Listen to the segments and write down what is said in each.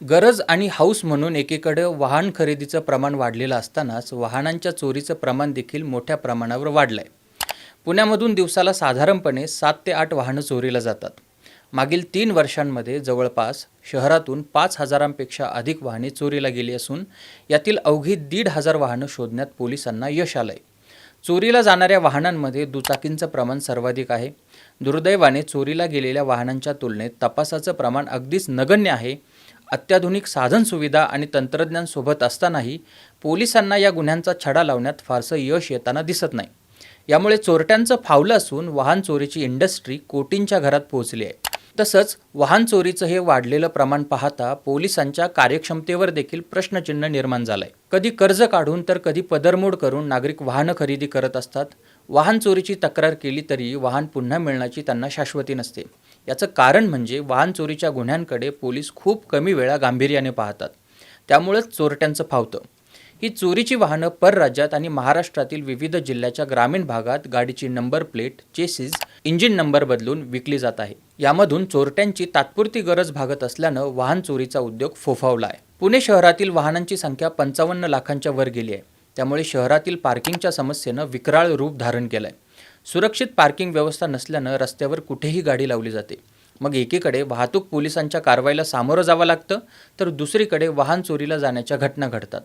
गरज आणि हाऊस म्हणून एकीकडे वाहन खरेदीचं प्रमाण वाढलेलं असतानाच वाहनांच्या चोरीचं प्रमाण देखील मोठ्या प्रमाणावर वाढलं आहे पुण्यामधून दिवसाला साधारणपणे सात ते आठ वाहनं चोरीला जातात. मागील तीन वर्षांमध्ये जवळपास शहरातून पाच हजारांपेक्षा अधिक वाहने चोरीला गेली असून यातील अवघी दीड हजार वाहनं शोधण्यात पोलिसांना यश आलं आहे चोरीला जाणाऱ्या वाहनांमध्ये दुचाकींचं प्रमाण सर्वाधिक आहे. दुर्दैवाने चोरीला गेलेल्या वाहनांच्या तुलनेत तपासाचं प्रमाण अगदीच नगण्य आहे. अत्याधुनिक साधनसुविधा आणि तंत्रज्ञान सोबत असतानाही पोलिसांना या गुन्ह्यांचा छडा लावण्यात फारसं यश येताना दिसत नाही. यामुळे चोरट्यांचं फावलं असून वाहन चोरीची इंडस्ट्री कोटींच्या घरात पोहोचली आहे. तसंच वाहन चोरीचं हे वाढलेलं प्रमाण पाहता पोलिसांच्या कार्यक्षमतेवर देखील प्रश्नचिन्ह निर्माण झालंय. कधी कर्ज काढून तर कधी पदरमोड करून नागरिक वाहनं खरेदी करत असतात. वाहन चोरीची तक्रार केली तरी वाहन पुन्हा मिळण्याची त्यांना शाश्वती नसते. याचं कारण म्हणजे वाहन चोरीच्या गुन्ह्यांकडे पोलीस खूप कमी वेळा गांभीर्याने पाहतात. त्यामुळंच चोरट्यांचं फावतं. ही चोरीची वाहनं परराज्यात आणि महाराष्ट्रातील विविध जिल्ह्याच्या ग्रामीण भागात गाडीची number plate chassis engine number बदलून विकली जात आहे. यामधून चोरट्यांची तात्पुरती गरज भागत असल्यानं वाहन चोरीचा उद्योग फोफावला आहे पुणे शहरातील वाहनांची संख्या पंचावन्न लाखांच्या वर गेली आहे. त्यामुळे शहरातील पार्किंगच्या समस्येनं विकराळ रूप धारण केलं आहे सुरक्षित पार्किंग व्यवस्था नसल्यानं रस्त्यावर कुठेही गाडी लावली जाते. मग एकीकडे वाहतूक पोलिसांच्या कारवाईला सामोरं जावं लागतं तर दुसरीकडे वाहन चोरीला जाण्याच्या घटना घडतात.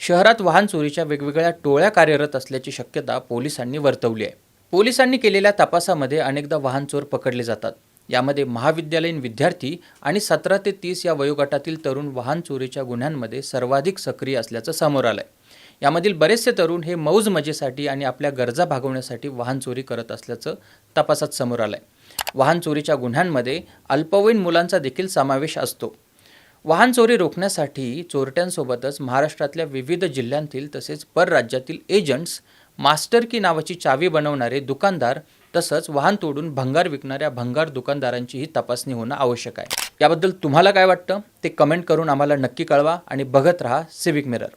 शहरात वाहन चोरीच्या वेगवेगळ्या टोळ्या कार्यरत असल्याची शक्यता पोलिसांनी वर्तवली आहे. पोलिसांनी केलेल्या तपासामध्ये अनेकदा वाहन चोर पकडले जातात. यामध्ये महाविद्यालयीन विद्यार्थी आणि सतरा ते तीस या वयोगटातील तरुण वाहन चोरीच्या गुन्ह्यांमध्ये सर्वाधिक सक्रिय असल्याचं समोर आलं आहे यामधील बरेचसे तरुण हे मौज मजेसाठी आणि आपल्या गरजा भागवण्यासाठी वाहन चोरी करत असल्याचं तपासात समोर आलं आहे वाहन चोरीच्या गुन्ह्यांमध्ये अल्पवयीन मुलांचा देखील समावेश असतो. वाहन चोरी रोखण्यासाठी चोरट्यांसोबतच महाराष्ट्रातल्या विविध जिल्ह्यांतील तसेच परराज्यातील एजंट्स मास्टर की नावाची चावी बनवणारे दुकानदार तसंच वाहन तोडून भंगार विकणाऱ्या भंगार दुकानदारांचीही तपासणी होणं आवश्यक आहे. याबद्दल तुम्हाला काय वाटतं? ते कमेंट करून आम्हाला नक्की कळवा आणि बघत राहा सिविक मिरर